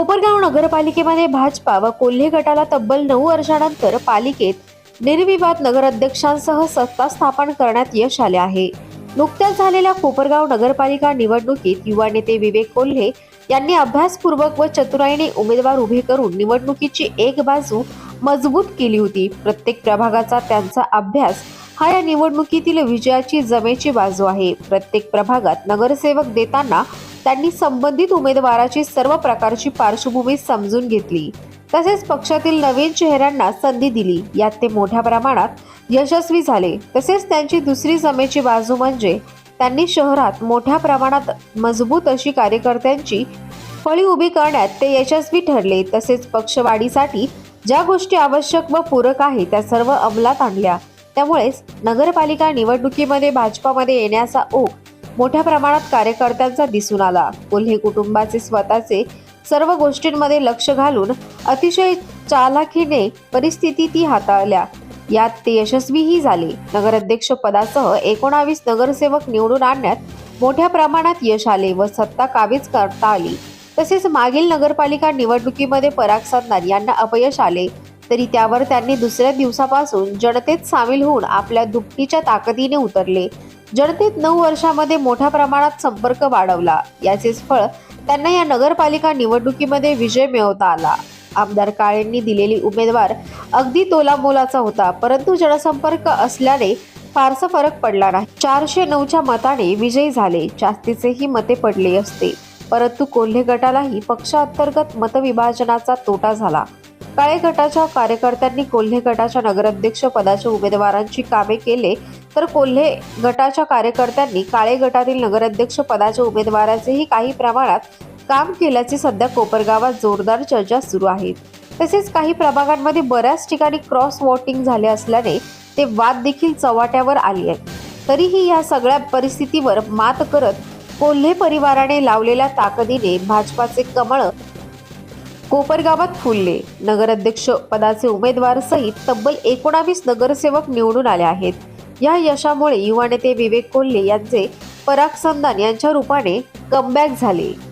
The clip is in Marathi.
कोपरगाव नगरपालिकेमध्ये भाजपा व कोल्हे गटाला तब्बल नऊ वर्षानंतर पालिकेत निर्विवाद नगराध्यक्षांसह सत्ता स्थापन करण्यात यश आले आहे. नुकत्याच झालेल्या कोपरगाव नगरपालिका निवडणुकीत युवा नेते विवेक कोल्हे यांनी अभ्यासपूर्वक व चतुराईने उमेदवार उभे करून निवडणुकीची एक बाजू मजबूत केली होती. प्रत्येक प्रभागाचा त्यांचा अभ्यास हा या निवडणुकीतील विजयाची जमेची बाजू आहे. प्रत्येक प्रभागात नगरसेवक देताना त्यांनी संबंधित उमेदवाराची सर्व प्रकारची पार्श्वभूमी समजून घेतली. तसेच पक्षातील नवीन चेहऱ्यांना संधी दिली. यात ते मोठ्या प्रमाणात यशस्वी झाले. तसेच त्यांची दुसरी जमेची बाजू म्हणजे त्यांनी शहरात मोठ्या प्रमाणात मजबूत अशी कार्यकर्त्यांची फळी उभी करण्यात ते यशस्वी ठरले. तसेच पक्षवाढीसाठी ज्या गोष्टी आवश्यक व पूरक आहे त्या सर्व अंमलात आणल्या. त्यामुळेच नगरपालिका निवडणुकीमध्ये भाजपामध्ये येण्याचा ओघ मोठ्या प्रमाणात कार्यकर्त्यांचा दिसून आला. कोल्हे कुटुंबाचे स्वतःचे सर्व गोष्टींमध्ये लक्ष घालून अतिशय चालाखीने परिस्थिती ती हाताळल्या. यात ते यशस्वीही झाले. नगराध्यक्ष पदासह एकोणावीस नगरसेवक निवडून आणण्यात मोठ्या प्रमाणात यश आले व सत्ता काबीज करता आली. तसेच मागील नगरपालिका निवडणुकीमध्ये पराग साधणार यांना अपयश आले. तरी त्यावर त्यांनी दुसऱ्या दिवसापासून जनतेत सामील होऊन आपल्या दुपटीच्या ताकदीने उतरले. जनतेत नऊ वर्षामध्ये मोठ्या प्रमाणात संपर्क वाढवला. याचेच फळ त्यांना या नगरपालिका निवडणुकीमध्ये विजय मिळवता आला. आमदार काळेंनी दिलेली उमेदवार अगदी तोलामोलाचा होता परंतु जनसंपर्क असल्याने फारसा फरक पडला नाही. चारशे नऊच्या मताने विजयी झाले. जास्तीचेही मते पडले असते. परंतु कोल्हे गटालाही पक्षांतर्गत मतविभाजनाचा तोटा झाला. काळे गटाच्या कार्यकर्त्यांनी कोल्हे गटाच्या नगराध्यक्ष पदाच्या उमेदवारांची कामे केले तर कोल्हे गटाच्या कार्यकर्त्यांनी काळे गटातील नगराध्यक्ष पदाच्या उमेदवाराचेही काही प्रमाणात काम केल्याची सध्या कोपरगावात जोरदार चर्चा सुरू आहे. तसेच काही प्रभागांमध्ये बऱ्याच ठिकाणी क्रॉस वोटिंग झाले असल्याने ते वाद देखील चव्हाट्यावर आली आहे तरीही या सगळ्या परिस्थितीवर मात करत कोल्हे परिवाराने लावलेल्या ताकदीने भाजपाचे कमळ कोपरगावात फुलले. नगराध्यक्ष पदाचे उमेदवार सहित तब्बल एकोणावीस नगरसेवक निवडून आले आहेत. या यशामुळे युवा नेते विवेक कोल्हे यांचे पराग संदान यांच्या रूपाने कमबॅक झाले.